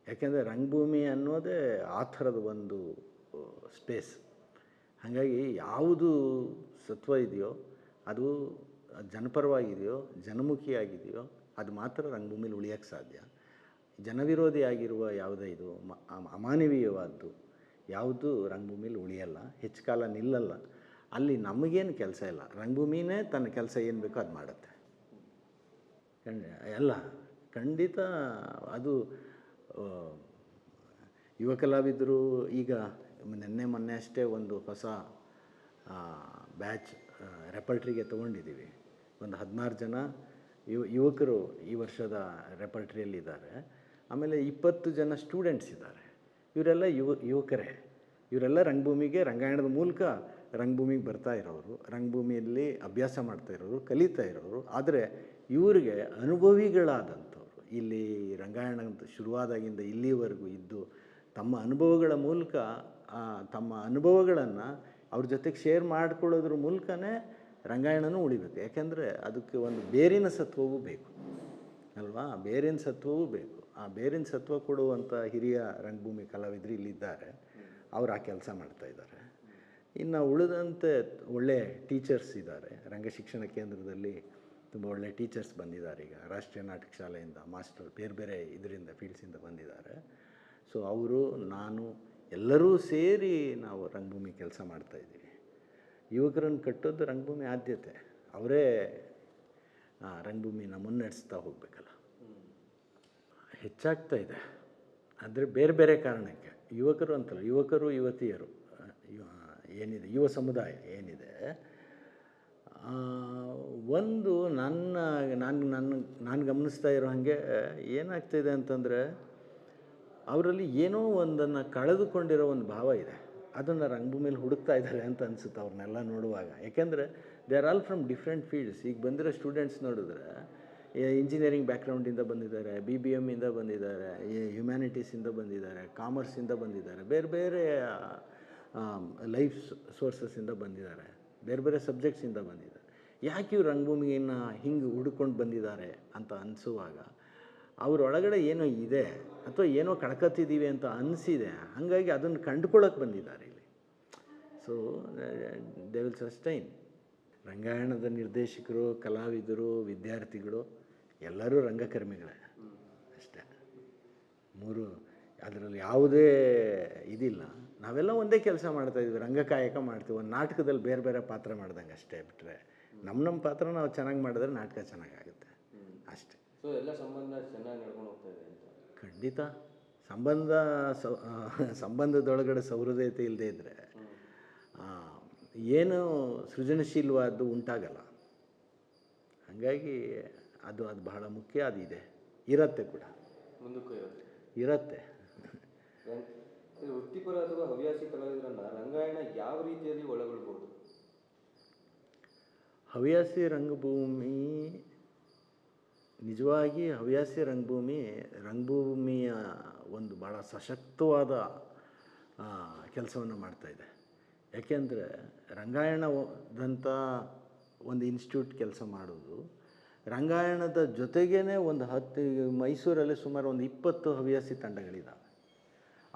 ಯಾಕೆಂದರೆ ರಂಗಭೂಮಿ ಅನ್ನೋದೇ ಆ ಥರದ ಒಂದು ಸ್ಪೇಸ್ ಹಾಗಾಗಿ ಯಾವುದು ಸತ್ವ ಇದೆಯೋ, ಅದು ಜನಪರವಾಗಿದೆಯೋ, ಜನಮುಖಿಯಾಗಿದೆಯೋ, ಅದು ಮಾತ್ರ ರಂಗಭೂಮಿಲಿ ಉಳಿಯೋಕ್ಕೆ ಸಾಧ್ಯ. ಜನವಿರೋಧಿಯಾಗಿರುವ ಯಾವುದೇ ಇದು ಅಮಾನವೀಯವಾದ್ದು ಯಾವುದು ರಂಗಭೂಮಿಲಿ ಉಳಿಯಲ್ಲ, ಹೆಚ್ಚು ಕಾಲ ನಿಲ್ಲಲ್ಲ. ಅಲ್ಲಿ ನಮಗೇನು ಕೆಲಸ ಇಲ್ಲ. ರಂಗಭೂಮಿನೇ ತನ್ನ ಕೆಲಸ ಏನು ಬೇಕೋ ಅದು ಮಾಡುತ್ತೆ. ಖಂಡ ಎಲ್ಲ ಖಂಡಿತ ಅದು ಯುವ ಕಲಾವಿದರು ಈಗ ನಿನ್ನೆ ಮೊನ್ನೆ ಅಷ್ಟೇ ಒಂದು ಹೊಸ ಬ್ಯಾಚ್ ರೆಪರ್ಟ್ರಿಗೆ ತೊಗೊಂಡಿದ್ದೀವಿ ಒಂದು ಹದಿನಾರು ಜನ ಯುವ, ಯುವಕರು ಈ ವರ್ಷದ ರೆಪರ್ಟ್ರಿಯಲ್ಲಿದ್ದಾರೆ ಆಮೇಲೆ ಇಪ್ಪತ್ತು ಜನ ಸ್ಟೂಡೆಂಟ್ಸ್ ಇದ್ದಾರೆ. ಇವರೆಲ್ಲ ಯುವ, ಯುವಕರೇ. ಇವರೆಲ್ಲ ರಂಗಭೂಮಿಗೆ ರಂಗಾಯಣದ ಮೂಲಕ ರಂಗಭೂಮಿಗೆ ಬರ್ತಾ ಇರೋರು, ರಂಗಭೂಮಿಯಲ್ಲಿ ಅಭ್ಯಾಸ ಮಾಡ್ತಾ ಇರೋರು, ಕಲಿತಾ ಇರೋರು, ಆದರೆ ಇವರಿಗೆ ಅನುಭವಿಗಳಾದಂಥವ್ರು, ಇಲ್ಲಿ ರಂಗಾಯಣ ಅಂತ ಶುರುವಾದಾಗಿಂದ ಇಲ್ಲಿವರೆಗೂ ಇದ್ದು ತಮ್ಮ ಅನುಭವಗಳ ಮೂಲಕ ತಮ್ಮ ಅನುಭವಗಳನ್ನು ಅವ್ರ ಜೊತೆಗೆ ಶೇರ್ ಮಾಡಿಕೊಳ್ಳೋದ್ರ ಮೂಲಕನೇ ರಂಗಾಯಣನೂ ಉಳಿಬೇಕು. ಯಾಕೆಂದರೆ ಅದಕ್ಕೆ ಒಂದು ಬೇರಿನ ಸತ್ವವೂ ಬೇಕು. ಅಲ್ವಾ? ಬೇರಿನ ಸತ್ವವೂ ಬೇಕು. ಆ ಬೇರಿನ ಸತ್ವ ಕೊಡುವಂಥ ಹಿರಿಯ ರಂಗಭೂಮಿ ಕಲಾವಿದರು ಇಲ್ಲಿದ್ದಾರೆ. ಅವರು ಆ ಕೆಲಸ ಮಾಡ್ತಾ ಇದ್ದಾರೆ. ಇನ್ನು ಉಳಿದಂತೆ ಒಳ್ಳೆ ಟೀಚರ್ಸ್ ಇದ್ದಾರೆ. ರಂಗ ಶಿಕ್ಷಣ ಕೇಂದ್ರದಲ್ಲಿ ತುಂಬ ಒಳ್ಳೆ ಟೀಚರ್ಸ್ ಬಂದಿದ್ದಾರೆ ಈಗ. ರಾಷ್ಟ್ರೀಯ ನಾಟಕ ಶಾಲೆಯಿಂದ ಮಾಸ್ಟರ್ ಬೇರೆ ಬೇರೆ ಇದರಿಂದ, ಫೀಲ್ಡ್ಸಿಂದ ಬಂದಿದ್ದಾರೆ. ಸೊ ಅವರು, ನಾನು, ಎಲ್ಲರೂ ಸೇರಿ ನಾವು ರಂಗಭೂಮಿ ಕೆಲಸ ಮಾಡ್ತಾಯಿದ್ದೀವಿ ಯುವಕರನ್ನು ಕಟ್ಟೋದು ರಂಗಭೂಮಿ ಆದ್ಯತೆ. ಅವರೇ ರಂಗಭೂಮಿನ ಮುನ್ನಡೆಸ್ತಾ ಹೋಗಬೇಕಲ್ಲ. ಹೆಚ್ಚಾಗ್ತಾ ಇದೆ. ಆದರೆ ಬೇರೆ ಬೇರೆ ಕಾರಣಕ್ಕೆ. ಯುವಕರು ಅಂತಲ್ಲ, ಯುವಕರು ಯುವತಿಯರು. ಏನಿದೆ, ಯುವ ಸಮುದಾಯ ಏನಿದೆ ಒಂದು ನನ್ನ, ನಾನು ನನ್ನ ನಾನು ಗಮನಿಸ್ತಾ ಇರೋ ಹಾಗೆ, ಏನಾಗ್ತಿದೆ ಅಂತಂದರೆ, ಅವರಲ್ಲಿ ಏನೋ ಒಂದನ್ನು ಕಳೆದುಕೊಂಡಿರೋ ಒಂದು ಭಾವ ಇದೆ. ಅದನ್ನು ರಂಗಭೂಮಿಯಲ್ಲಿ ಹುಡುಕ್ತಾ ಇದ್ದಾರೆ ಅಂತ ಅನಿಸುತ್ತೆ ಅವ್ರನ್ನೆಲ್ಲ ನೋಡುವಾಗ. ಯಾಕೆಂದರೆ they are all from different fields ಈಗ ಬಂದಿರೋ ಸ್ಟೂಡೆಂಟ್ಸ್ ನೋಡಿದ್ರೆ ಇಂಜಿನಿಯರಿಂಗ್ ಬ್ಯಾಕ್ಗ್ರೌಂಡಿಂದ ಬಂದಿದ್ದಾರೆ ಬಿ ಬಿ ಎಮ್ಮಿಂದ ಬಂದಿದ್ದಾರೆ ಹ್ಯುಮ್ಯಾನಿಟೀಸಿಂದ ಬಂದಿದ್ದಾರೆ ಕಾಮರ್ಸಿಂದ ಬಂದಿದ್ದಾರೆ, ಬೇರೆ ಬೇರೆ ಲೈಫ್ ಸೋರ್ಸಸ್ಸಿಂದ ಬಂದಿದ್ದಾರೆ. ಬೇರೆ ಬೇರೆ ಸಬ್ಜೆಕ್ಟ್ಸಿಂದ ಬಂದಿದ್ದಾರೆ ಯಾಕೆ ಇವ್ರು ರಂಗಭೂಮಿಯನ್ನು ಹಿಂಗೆ ಹುಡ್ಕೊಂಡು ಬಂದಿದ್ದಾರೆ ಅಂತ ಅನಿಸುವಾಗ ಅವರೊಳಗಡೆ ಏನೋ ಇದೆ ಅಥವಾ ಏನೋ ಕಳ್ಕತ್ತಿದ್ದೀವಿ ಅಂತ ಅನಿಸಿದೆ, ಹಾಗಾಗಿ ಅದನ್ನು ಕಂಡುಕೊಳ್ಳೋಕೆ ಬಂದಿದ್ದಾರೆ ಇಲ್ಲಿ. ಸೊ ದೇ ವಿಲ್ ಸಸ್ಟೈನ್ ರಂಗಾಯಣದ ನಿರ್ದೇಶಕರು, ಕಲಾವಿದರು, ವಿದ್ಯಾರ್ಥಿಗಳು, ಎಲ್ಲರೂ ರಂಗಕರ್ಮಿಗಳೇ. ಅಷ್ಟೇ. ಮೂರು, ಅದರಲ್ಲಿ ಯಾವುದೇ ಇದಿಲ್ಲ. ನಾವೆಲ್ಲ ಒಂದೇ ಕೆಲಸ ಮಾಡ್ತಾಯಿದ್ವಿ ರಂಗಕಾಯಕ ಮಾಡ್ತೀವಿ ಒಂದು ನಾಟಕದಲ್ಲಿ ಬೇರೆ ಬೇರೆ ಪಾತ್ರ ಮಾಡ್ದಂಗೆ ಅಷ್ಟೇ ಬಿಟ್ಟರೆ ನಮ್ಮ ನಮ್ಮ ಪಾತ್ರ ನಾವು ಚೆನ್ನಾಗಿ ಮಾಡಿದ್ರೆ ನಾಟಕ ಚೆನ್ನಾಗಾಗುತ್ತೆ. ಅಷ್ಟೇ. ಸೊ ಎಲ್ಲ ಸಂಬಂಧ ಚೆನ್ನಾಗಿ ನಡ್ಕೊಂಡು ಹೋಗ್ತಾ ಇದೆ ಖಂಡಿತ. ಸಂಬಂಧ ಸೌ ಸಂಬಂಧದೊಳಗಡೆ ಸೌಹೃದಯತೆ ಇಲ್ಲದೆ ಇದ್ದರೆ ಏನು ಸೃಜನಶೀಲವಾದ್ದು ಉಂಟಾಗಲ್ಲ. ಹಾಗಾಗಿ ಅದು ಅದು ಬಹಳ ಮುಖ್ಯ ಅದು ಇದೆ. ಇರತ್ತೆ ಕೂಡ. ಮುಂದಕ್ಕೂ ಇರುತ್ತೆ. ವೃತ್ತಿಪರ ಅಥವಾ ಹವ್ಯಾಸಿ ಕಲಾವಿದರನ್ನ ರಂಗಾಯಣ ಯಾವ ರೀತಿಯಲ್ಲಿ ಒಳಗೊಳ್ಬಹುದು? ಹವ್ಯಾಸಿ ರಂಗಭೂಮಿ, ನಿಜವಾಗಿ ಹವ್ಯಾಸಿ ರಂಗಭೂಮಿ, ರಂಗಭೂಮಿಯ ಒಂದು ಭಾಳ ಸಶಕ್ತವಾದ ಕೆಲಸವನ್ನು ಮಾಡ್ತಾಯಿದೆ ಯಾಕೆಂದರೆ ರಂಗಾಯಣದಂಥ ಒಂದು ಇನ್ಸ್ಟಿಟ್ಯೂಟ್ ಕೆಲಸ ಮಾಡೋದು ರಂಗಾಯಣದ ಜೊತೆಗೇ ಒಂದು ಹತ್ತು ಮೈಸೂರಲ್ಲಿ ಸುಮಾರು ಒಂದು ಇಪ್ಪತ್ತು ಹವ್ಯಾಸಿ ತಂಡಗಳಿದ್ದಾವೆ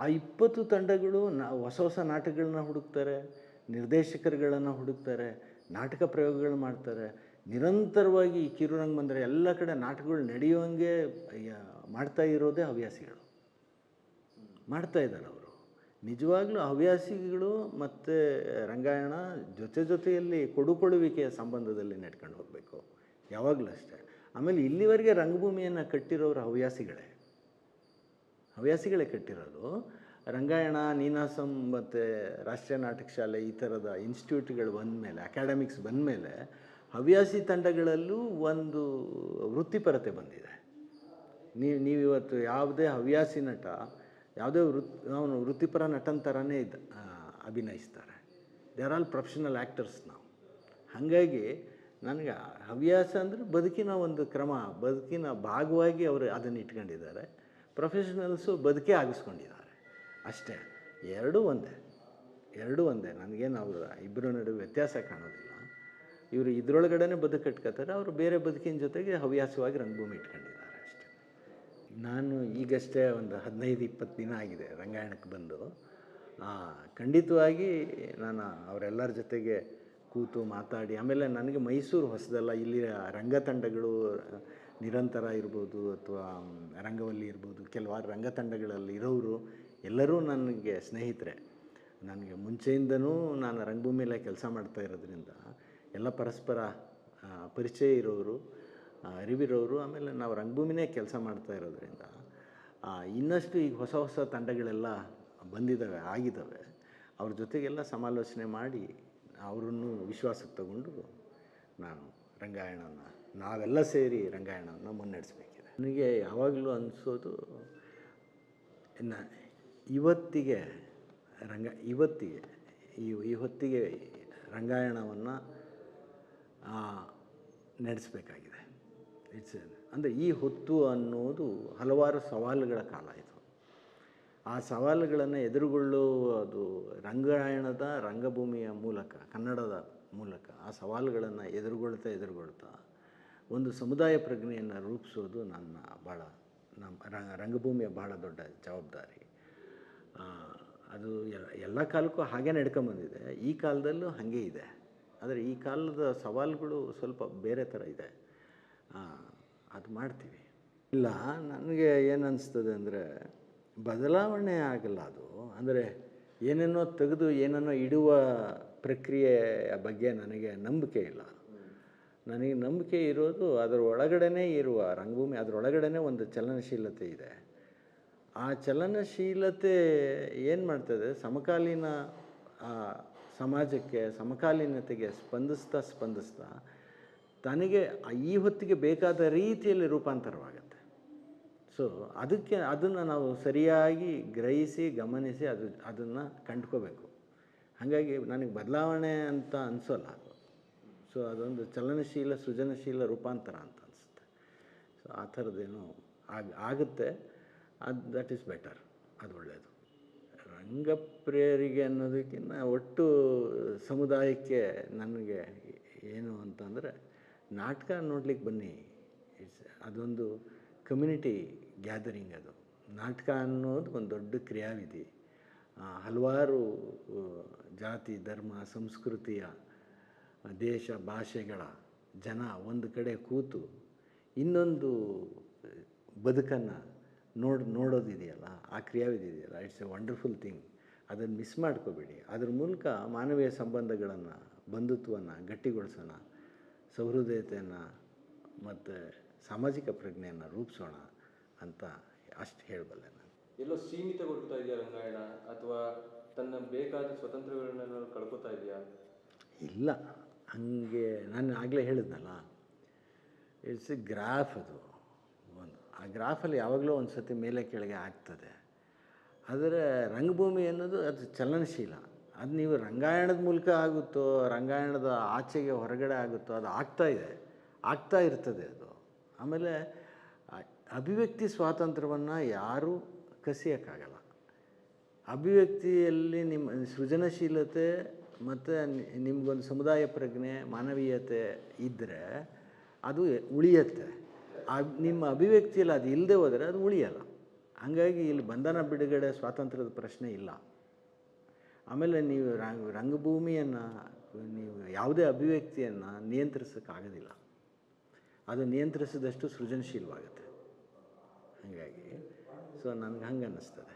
ಆ ಇಪ್ಪತ್ತು ತಂಡಗಳು ನಾ ಹೊಸ ಹೊಸ ನಾಟಕಗಳನ್ನ ಹುಡುಕ್ತಾರೆ, ನಿರ್ದೇಶಕರುಗಳನ್ನು ಹುಡುಕ್ತಾರೆ, ನಾಟಕ ಪ್ರಯೋಗಗಳು ಮಾಡ್ತಾರೆ. ನಿರಂತರವಾಗಿ ಈ ಬಂದರೆ ಎಲ್ಲ ಕಡೆ ನಾಟಕಗಳು ನಡೆಯುವಂಗೆ ಮಾಡ್ತಾ ಇರೋದೇ ಹವ್ಯಾಸಿಗಳು. ಮಾಡ್ತಾ ಇದ್ದಾರೆ ಅವರು. ನಿಜವಾಗ್ಲೂ ಹವ್ಯಾಸಿಗಳು ಮತ್ತು ರಂಗಾಯಣ ಜೊತೆ ಜೊತೆಯಲ್ಲಿ ಕೊಡುಕೊಳ್ಳುವಿಕೆಯ ಸಂಬಂಧದಲ್ಲಿ ನಡ್ಕೊಂಡು ಹೋಗಬೇಕು. ಯಾವಾಗಲೂ ಅಷ್ಟೇ. ಆಮೇಲೆ ಇಲ್ಲಿವರೆಗೆ ರಂಗಭೂಮಿಯನ್ನು ಕಟ್ಟಿರೋರು ಹವ್ಯಾಸಿಗಳೇ. ಹವ್ಯಾಸಿಗಳೇ ಕಟ್ಟಿರೋದು. ರಂಗಾಯಣ, ನೀನಾಸಂ ಮತ್ತು ರಾಷ್ಟ್ರೀಯ ನಾಟಕ ಶಾಲೆ ಈ ಥರದ ಇನ್ಸ್ಟಿಟ್ಯೂಟ್ಗಳು ಬಂದಮೇಲೆ, ಅಕಾಡೆಮಿಕ್ಸ್ ಬಂದಮೇಲೆ ಹವ್ಯಾಸಿ ತಂಡಗಳಲ್ಲೂ ಒಂದು ವೃತ್ತಿಪರತೆ ಬಂದಿದೆ. ನೀವು ನೀವಿವತ್ತು ಯಾವುದೇ ಹವ್ಯಾಸಿ ನಟ, ಯಾವುದೇ ವೃತ್, ಅವನು ವೃತ್ತಿಪರ ನಟನ ಥರನೇ ಇದ್ದ ಅಭಿನಯಿಸ್ತಾರೆ. They are all professional actors ನಾವು ಹಾಗಾಗಿ ನನಗೆ ಹವ್ಯಾಸ ಅಂದರೆ ಬದುಕಿನ ಒಂದು ಕ್ರಮ, ಬದುಕಿನ ಭಾಗವಾಗಿ ಅವರು ಅದನ್ನು ಇಟ್ಕೊಂಡಿದ್ದಾರೆ. ಪ್ರೊಫೆಷನಲ್ಸು ಬದುಕೇ ಆಗಿಸ್ಕೊಂಡಿದ್ದಾರೆ. ಅಷ್ಟೇ, ಎರಡೂ ಒಂದೇ ಎರಡೂ ಒಂದೇ. ನನಗೇನು ಅವರ ಇಬ್ಬರ ನಡುವೆ ವ್ಯತ್ಯಾಸ ಕಾಣೋದಿಲ್ಲ. ಇವರು ಇದರೊಳಗಡೆನೇ ಬದುಕು ಕಟ್ಕೋತಾರೆ, ಅವರು ಬೇರೆ ಬದುಕಿನ ಜೊತೆಗೆ ಹವ್ಯಾಸವಾಗಿ ರಂಗಭೂಮಿ ಇಟ್ಕೊಂಡಿದ್ದಾರೆ ಅಷ್ಟೇ. ನಾನು ಈಗಷ್ಟೇ ಒಂದು ಹದಿನೈದು, ಇಪ್ಪತ್ತು ದಿನ ಆಗಿದೆ ರಂಗಾಯಣಕ್ಕೆ ಬಂದು. ಖಂಡಿತವಾಗಿ ನಾನು ಅವರೆಲ್ಲರ ಜೊತೆಗೆ ಕೂತು ಮಾತಾಡಿ, ಆಮೇಲೆ ನನಗೆ ಮೈಸೂರು ಹೊಸದಲ್ಲ, ಇಲ್ಲಿ ರಂಗತಂಡಗಳು ನಿರಂತರ ಇರ್ಬೋದು ಅಥವಾ ರಂಗವಲ್ಲಿ ಇರ್ಬೋದು, ಕೆಲವಾರು ರಂಗತಂಡಗಳಲ್ಲಿ ಇರೋರು ಎಲ್ಲರೂ ನನಗೆ ಸ್ನೇಹಿತರೆ. ನನಗೆ ಮುಂಚೆಯಿಂದನೂ ನಾನು ರಂಗಭೂಮಿಯಲ್ಲೇ ಕೆಲಸ ಮಾಡ್ತಾ ಇರೋದ್ರಿಂದ ಎಲ್ಲ ಪರಸ್ಪರ ಪರಿಚಯ ಇರೋರು ಅರಿವಿರೋರು ಆಮೇಲೆ ನಾವು ರಂಗಭೂಮಿನೇ ಕೆಲಸ ಮಾಡ್ತಾ ಇರೋದ್ರಿಂದ ಇನ್ನಷ್ಟು ಈಗ ಹೊಸ ಹೊಸ ತಂಡಗಳೆಲ್ಲ ಬಂದಿದ್ದಾವೆ ಆಗಿದ್ದಾವೆ ಅವ್ರ ಜೊತೆಗೆಲ್ಲ ಸಮಾಲೋಚನೆ ಮಾಡಿ, ಅವರನ್ನು ವಿಶ್ವಾಸಕ್ಕೆ ತಗೊಂಡು ನಾನು ರಂಗಾಯಣನ ನಾವೆಲ್ಲ ಸೇರಿ ರಂಗಾಯಣವನ್ನು ಮುನ್ನಡೆಸಬೇಕಿದೆ. ನನಗೆ ಯಾವಾಗಲೂ ಅನಿಸೋದು, ಇನ್ನು ಇವತ್ತಿಗೆ ರಂಗ, ಇವತ್ತಿಗೆ, ಈ ಹೊತ್ತಿಗೆ ರಂಗಾಯಣವನ್ನು ನಡೆಸಬೇಕಾಗಿದೆ. ಇಟ್ಸ್ ಅಂದರೆ ಈ ಹೊತ್ತು ಅನ್ನೋದು ಹಲವಾರು ಸವಾಲುಗಳ ಕಾಲ ಇದು. ಆ ಸವಾಲುಗಳನ್ನು ಎದುರುಗೊಳ್ಳುವುದು ರಂಗಾಯಣದ ರಂಗಭೂಮಿಯ ಮೂಲಕ, ಕನ್ನಡದ ಮೂಲಕ, ಆ ಸವಾಲುಗಳನ್ನು ಎದುರುಗೊಳ್ತಾ ಎದುರುಗೊಳ್ತಾ ಒಂದು ಸಮುದಾಯ ಪ್ರಜ್ಞೆಯನ್ನು ರೂಪಿಸೋದು ನನ್ನ ಭಾಳ ನಮ್ಮ ರಂಗ ರಂಗಭೂಮಿಯ ಭಾಳ ದೊಡ್ಡ ಜವಾಬ್ದಾರಿ. ಅದು ಎಲ್ಲ ಎಲ್ಲ ಕಾಲಕ್ಕೂ ಹಾಗೆ ನಡ್ಕೊಂಬಂದಿದೆ ಈ ಕಾಲದಲ್ಲೂ ಹಾಗೆ ಇದೆ. ಆದರೆ ಈ ಕಾಲದ ಸವಾಲುಗಳು ಸ್ವಲ್ಪ ಬೇರೆ ಥರ ಇದೆ. ಅದು ಮಾಡ್ತೀವಿ. ಇಲ್ಲ, ನನಗೆ ಏನು ಅನಿಸ್ತದೆ ಅಂದರೆ ಬದಲಾವಣೆ ಆಗಲ್ಲ ಅದು. ಅಂದರೆ ಏನೇನೋ ತೆಗೆದು, ಏನೇನೋ ಇಡುವ ಪ್ರಕ್ರಿಯೆಯ ಬಗ್ಗೆ ನನಗೆ ನಂಬಿಕೆ ಇಲ್ಲ. ನನಗೆ ನಂಬಿಕೆ ಇರೋದು ಅದರ ಒಳಗಡೆನೇ ಇರುವ ರಂಗಭೂಮಿ ಅದರೊಳಗಡೆ ಒಂದು ಚಲನಶೀಲತೆ ಇದೆ. ಆ ಚಲನಶೀಲತೆ ಏನು ಮಾಡ್ತದೆ? ಸಮಕಾಲೀನ ಸಮಾಜಕ್ಕೆ, ಸಮಕಾಲೀನತೆಗೆ ಸ್ಪಂದಿಸ್ತಾ ಸ್ಪಂದಿಸ್ತಾ ತನಗೆ ಈ ಹೊತ್ತಿಗೆ ಬೇಕಾದ ರೀತಿಯಲ್ಲಿ ರೂಪಾಂತರವಾಗುತ್ತೆ. ಸೊ ಅದಕ್ಕೆ ಅದನ್ನು ನಾವು ಸರಿಯಾಗಿ ಗ್ರಹಿಸಿ, ಗಮನಿಸಿ ಅದು, ಅದನ್ನು ಕಂಡ್ಕೋಬೇಕು. ಹಾಗಾಗಿ ನನಗೆ ಬದಲಾವಣೆ ಅಂತ ಅನಿಸೋಲ್ಲ. ಸೊ ಅದೊಂದು ಚಲನಶೀಲ, ಸೃಜನಶೀಲ ರೂಪಾಂತರ ಅಂತ ಅನಿಸುತ್ತೆ. ಸೊ ಆ ಥರದ್ದೇನೋ ಆಗ, ಆಗುತ್ತೆ. ಅದು ದಟ್ ಈಸ್ ಬೆಟರ್ ಅದು ಒಳ್ಳೆಯದು ರಂಗಪ್ರಿಯರಿಗೆ ಅನ್ನೋದಕ್ಕಿಂತ ಒಟ್ಟು ಸಮುದಾಯಕ್ಕೆ ನನಗೆ ಏನು ಅಂತಂದರೆ, ನಾಟಕ ನೋಡ್ಲಿಕ್ಕೆ ಬನ್ನಿ. ಇಟ್ಸ್ ಅದೊಂದು ಕಮ್ಯುನಿಟಿ ಗ್ಯಾದರಿಂಗ್ ಅದು. ನಾಟಕ ಅನ್ನೋದು ಒಂದು ದೊಡ್ಡ ಕ್ರಿಯಾವಿಧಿ. ಹಲವಾರು, ಜಾತಿ, ಧರ್ಮ, ಸಂಸ್ಕೃತಿಯ ದೇಶ ಭಾಷೆಗಳ ಜನ ಒಂದು ಕಡೆ ಕೂತು ಇನ್ನೊಂದು ಬದುಕನ್ನು ನೋಡ್ ನೋಡೋದಿದೆಯಲ್ಲ ಆ ಕ್ರಿಯಾವಿದಿದೆಯಲ್ಲ ಇಟ್ಸ್ ಎ ವಂಡರ್ಫುಲ್ ಥಿಂಗ್ ಅದನ್ನು ಮಿಸ್ ಮಾಡ್ಕೋಬೇಡಿ. ಅದ್ರ ಮೂಲಕ ಮಾನವೀಯ ಸಂಬಂಧಗಳನ್ನು ಬಂಧುತ್ವವನ್ನು ಗಟ್ಟಿಗೊಳಿಸೋಣ ಸೌಹೃದಯತೆಯನ್ನು ಮತ್ತು ಸಾಮಾಜಿಕ ಪ್ರಜ್ಞೆಯನ್ನು ರೂಪಿಸೋಣ ಅಂತ ಅಷ್ಟು ಹೇಳಬಲ್ಲೆ ನಾನು. ಎಲ್ಲೋ ಸೀಮಿತಗೊಳ್ತಾ ಇದೆಯಾ ರಂಗಾಯಣ? ಅಥವಾ ತನ್ನ ಬೇಕಾದ ಸ್ವತಂತ್ರಗಳನ್ನ ಕಳ್ಕೊತಾ ಇದೆಯಾ? ಇಲ್ಲ. ಹಂಗೆ ನಾನು ಆಗಲೇ ಹೇಳಿದ್ನಲ್ಲ ಇಟ್ಸ್ ಎ ಗ್ರಾಫ್ ಅದು. ಒಂದು, ಆ ಗ್ರಾಫಲ್ಲಿ ಯಾವಾಗಲೂ ಒಂದು ಸತಿ ಮೇಲೆ ಕೆಳಗೆ ಆಗ್ತದೆ. ಆದರೆ ರಂಗಭೂಮಿ ಅನ್ನೋದು ಅದು ಚಲನಶೀಲ. ಅದು ನೀವು ರಂಗಾಯಣದ ಮೂಲಕ ಆಗುತ್ತೋ, ರಂಗಾಯಣದ ಆಚೆಗೆ ಹೊರಗಡೆ ಆಗುತ್ತೋ, ಅದು ಆಗ್ತಾ ಇದೆ. ಆಗ್ತಾ ಇರ್ತದೆ ಅದು. ಆಮೇಲೆ ಅಭಿವ್ಯಕ್ತಿ ಸ್ವಾತಂತ್ರ್ಯವನ್ನು ಯಾರೂ ಕಸಿಯೋಕ್ಕಾಗಲ್ಲ. ಅಭಿವ್ಯಕ್ತಿಯಲ್ಲಿ ನಿಮ್ಮ ಸೃಜನಶೀಲತೆ ಮತ್ತು ನಿಮಗೊಂದು ಸಮುದಾಯ ಪ್ರಜ್ಞೆ, ಮಾನವೀಯತೆ ಇದ್ದರೆ ಅದು ಉಳಿಯತ್ತೆ. ನಿಮ್ಮ ಅಭಿವ್ಯಕ್ತಿಯಲ್ಲಿ ಅದು ಇಲ್ಲದೆ ಹೋದರೆ ಅದು ಉಳಿಯಲ್ಲ. ಹಾಗಾಗಿ ಇಲ್ಲಿ ಬಂಧನ ಬಿಡುಗಡೆ ಸ್ವಾತಂತ್ರ್ಯದ ಪ್ರಶ್ನೆ ಇಲ್ಲ. ಆಮೇಲೆ ನೀವು ರಂಗ, ರಂಗಭೂಮಿಯನ್ನು, ನೀವು ಯಾವುದೇ ಅಭಿವ್ಯಕ್ತಿಯನ್ನು ನಿಯಂತ್ರಿಸೋಕ್ಕಾಗೋದಿಲ್ಲ. ಅದು ನಿಯಂತ್ರಿಸಿದಷ್ಟು ಸೃಜನಶೀಲವಾಗುತ್ತೆ. ಹಾಗಾಗಿ, ಸೊ ನನಗೆ ಹಂಗೆ ಅನ್ನಿಸ್ತದೆ